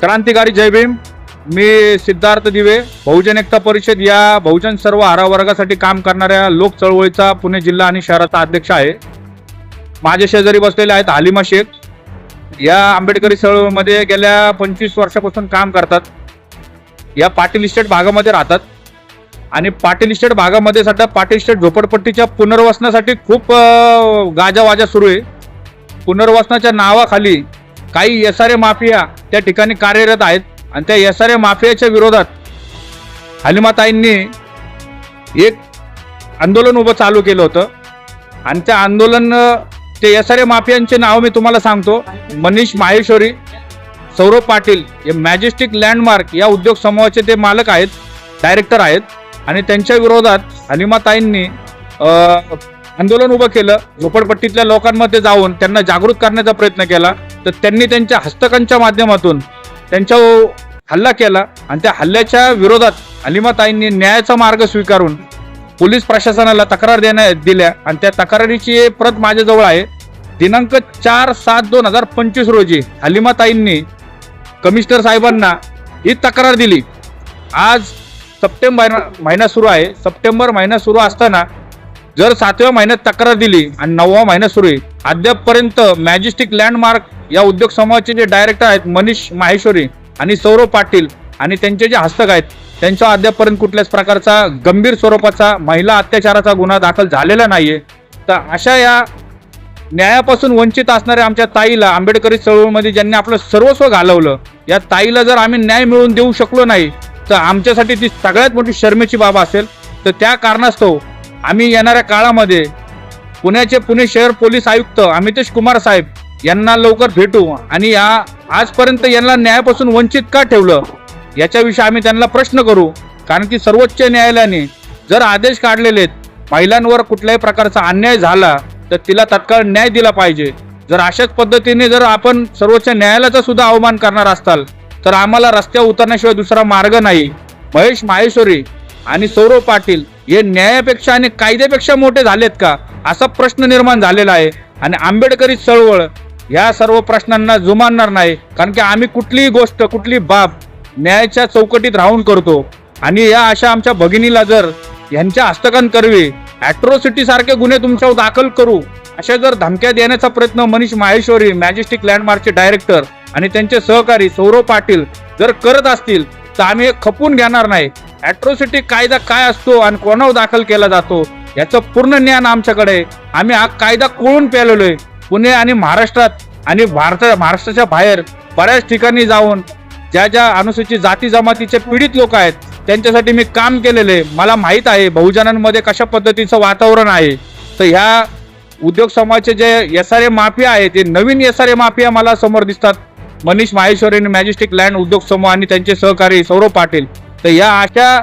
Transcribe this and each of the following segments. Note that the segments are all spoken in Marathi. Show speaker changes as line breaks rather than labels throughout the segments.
क्रांतिकारी जय भीम. मी सिद्धार्थ दिवे बहुजन एकता परिषद या बहुजन सर्व आरा वर्गासाठी काम करणाऱ्या लोक चळवळीचा पुणे जिल्हा आणि शहराचा अध्यक्ष आहे. माझ्या शेजारी बसलेले आहेत हालिमा शेख. या आंबेडकरी चळवळीमध्ये गेल्या पंचवीस वर्षापासून काम करतात. या पाटील इस्टेट भागामध्ये राहतात. आणि पाटील इस्टेट भागामध्ये सध्या पाटील इस्टेट झोपडपट्टीच्या पुनर्वसनासाठी खूप गाजावाजा सुरू आहे. पुनर्वसनाच्या नावाखाली काही एस आर ए माफिया त्या ठिकाणी कार्यरत आहेत आणि त्या एस आर ए माफियाच्या विरोधात हलिमाताईंनी एक आंदोलन उभं चालू केलं होतं. आणि त्या आंदोलन ते एस आर ए माफियांचे नाव मी तुम्हाला सांगतो. मनीष माहेश्वरी सौरभ पाटील हे मॅजेस्टिक लँडमार्क या उद्योग समूहाचे ते मालक आहेत डायरेक्टर आहेत. आणि त्यांच्या विरोधात हलिमाताईंनी आंदोलन उभं केलं झोपडपट्टीतल्या लोकांमध्ये जाऊन त्यांना जागृत करण्याचा प्रयत्न केला तर त्यांनी त्यांच्या हस्तकांच्या माध्यमातून त्यांच्या हल्ला केला आणि त्या हल्ल्याच्या विरोधात अलिमाताईंनी न्यायाचा मार्ग स्वीकारून पोलीस प्रशासनाला तक्रार देण्या दिल्या. आणि त्या तक्रारीची प्रत माझ्याजवळ आहे. दिनांक चार सात दोन हजार पंचवीस रोजी हलिमाताईंनी कमिशनर साहेबांना ही तक्रार दिली. आज सप्टेंबर महिना सुरू आहे. सप्टेंबर महिना सुरू असताना जर सातव्या महिन्यात तक्रार दिली आणि नववा महिना सुरू आहे अद्यापपर्यंत मॅजेस्टिक लँडमार्क या उद्योग समूहाचे जे डायरेक्टर आहेत मनीष माहेश्वरी आणि सौरव पाटील आणि त्यांचे जे हस्तक आहेत त्यांच्या अद्यापपर्यंत कुठल्याच प्रकारचा गंभीर स्वरूपाचा महिला अत्याचाराचा गुन्हा दाखल झालेला नाहीये. तर अशा या न्यायापासून वंचित असणाऱ्या आमच्या ताईला आंबेडकरी चळवळीमध्ये ज्यांनी आपलं सर्वस्व घालवलं या ताईला जर आम्ही न्याय मिळवून देऊ शकलो नाही तर आमच्यासाठी ती सगळ्यात मोठी शर्मेची बाब असेल. तर त्या कारणास्तव आम्ही येणाऱ्या काळामध्ये पुण्याचे पुणे शहर पोलीस आयुक्त अमितेश कुमार साहेब यांना लवकर भेटू आणि या आजपर्यंत यांना न्यायापासून वंचित का ठेवलं याच्याविषयी आम्ही त्यांना प्रश्न करू. कारण की सर्वोच्च न्यायालयाने जर आदेश काढलेले आहेत महिलांवर कुठल्याही प्रकारचा अन्याय झाला तर तिला तत्काळ न्याय दिला पाहिजे. जर अशाच पद्धतीने जर आपण सर्वोच्च न्यायालयाचा सुद्धा अवमान करणार असाल तर आम्हाला रस्त्यावर उतरण्याशिवाय दुसरा मार्ग नाही. महेश माहेश्वरी आणि सौरव पाटील हे न्यायापेक्षा आणि कायद्यापेक्षा मोठे झालेत का? असा प्रश्न निर्माण झालेला आहे. आणि आंबेडकरी चळवळ या सर्व प्रश्नांना जुमानणार नाही. कारण की आम्ही कुठलीही गोष्ट कुठली बाब न्यायाच्या चौकटीत राहून करतो. आणि या अशा आमच्या भगिनीला जर यांच्या हस्तकांकरवी अॅट्रोसिटी सारखे गुन्हे तुमच्यावर दाखल करू अशा जर धमक्या देण्याचा प्रयत्न मनीष माहेश्वरी मॅजेस्टिक लँडमार्कचे डायरेक्टर आणि त्यांचे सहकारी सौरव पाटील जर करत असतील तर आम्ही हे खपून घेणार नाही. अॅट्रोसिटी कायदा काय असतो आणि कोणावर दाखल केला जातो याचं पूर्ण ज्ञान आमच्याकडे आम्ही हा कायदा कोळून पेलेलो आहे पुणे आणि महाराष्ट्रात आणि भारत महाराष्ट्राच्या बाहेर बऱ्याच ठिकाणी जाऊन ज्या ज्या अनुसूचित जाती जमातीचे पीडित लोक आहेत त्यांच्यासाठी मी काम केलेलं आहे. मला माहीत आहे बहुजनांमध्ये कशा पद्धतीचं वातावरण आहे. तर ह्या उद्योग समूहाचे जे एस आर ए माफिया आहे ते नवीन एस आर ए माफिया मला समोर दिसतात. मनीष माहेश्वरी आणि मॅजेस्टिक लँड उद्योग समूह आणि त्यांचे सहकारी सौरभ पाटील. तर या अशा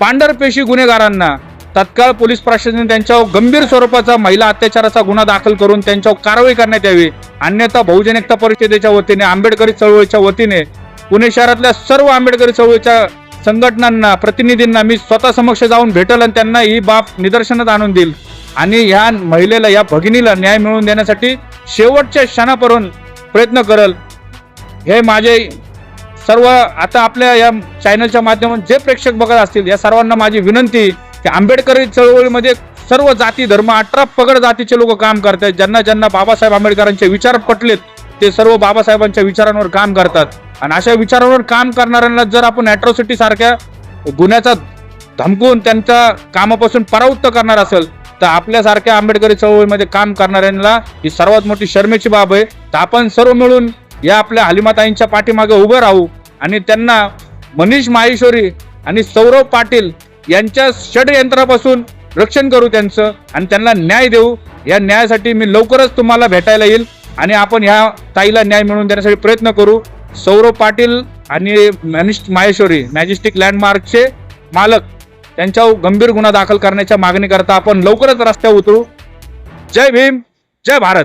पांढरपेशी गुन्हेगारांना तत्काळ पोलीस प्रशासनाने त्यांच्यावर गंभीर स्वरूपाचा महिला अत्याचाराचा गुन्हा दाखल करून त्यांच्यावर कारवाई करण्यात यावी. अन्यथा बहुजन एकता परिषदेच्या वतीने आंबेडकरी चळवळीच्या वतीने पुणे शहरातल्या सर्व आंबेडकरी चळवळीच्या संघटनांना प्रतिनिधींना मी स्वतः समक्ष जाऊन भेटल आणि त्यांना ही बाब निदर्शनात आणून देईल. आणि ह्या महिलेला या भगिनीला न्याय मिळवून देण्यासाठी शेवटच्या क्षणापर्यंत प्रयत्न करल. हे माझे सर्व आता आपल्या या चॅनलच्या माध्यमातून जे प्रेक्षक बघत असतील या सर्वांना माझी विनंती की आंबेडकरी चळवळीमध्ये सर्व जाती धर्म अठरा पगड जातीचे लोक काम करतात ज्यांना ज्यांना बाबासाहेब आंबेडकरांचे विचार पटलेत ते सर्व बाबासाहेबांच्या विचारांवर काम करतात. आणि अशा विचारांवर काम करणाऱ्यांना जर आपण अॅट्रॉसिटी सारख्या गुन्ह्याचा धमकून त्यांच्या कामापासून परावृत्त करणार असेल तर आपल्यासारख्या आंबेडकरी चळवळीमध्ये काम करणाऱ्यांना ही सर्वात मोठी शर्मेची बाब आहे. तर आपण सर्व मिळून या आपल्या हलिमाताईंच्या पाठीमागे उभं राहू आणि त्यांना मनीष माहेश्वरी आणि सौरव पाटील यांच्या षडयंत्रापासून रक्षण करू त्यांचं आणि त्यांना न्याय देऊ या न्यायासाठी मी लवकरच तुम्हाला भेटायला येईल आणि आपण ह्या ताईला न्याय मिळवून देण्यासाठी प्रयत्न करू. सौरव पाटील आणि मनीष माहेश्वरी मॅजेस्टिक लँडमार्कचे मालक त्यांच्यावर गंभीर गुन्हा दाखल करण्याच्या मागणीकरता आपण लवकरच रस्त्यावर उतरू. जय भीम जय भारत.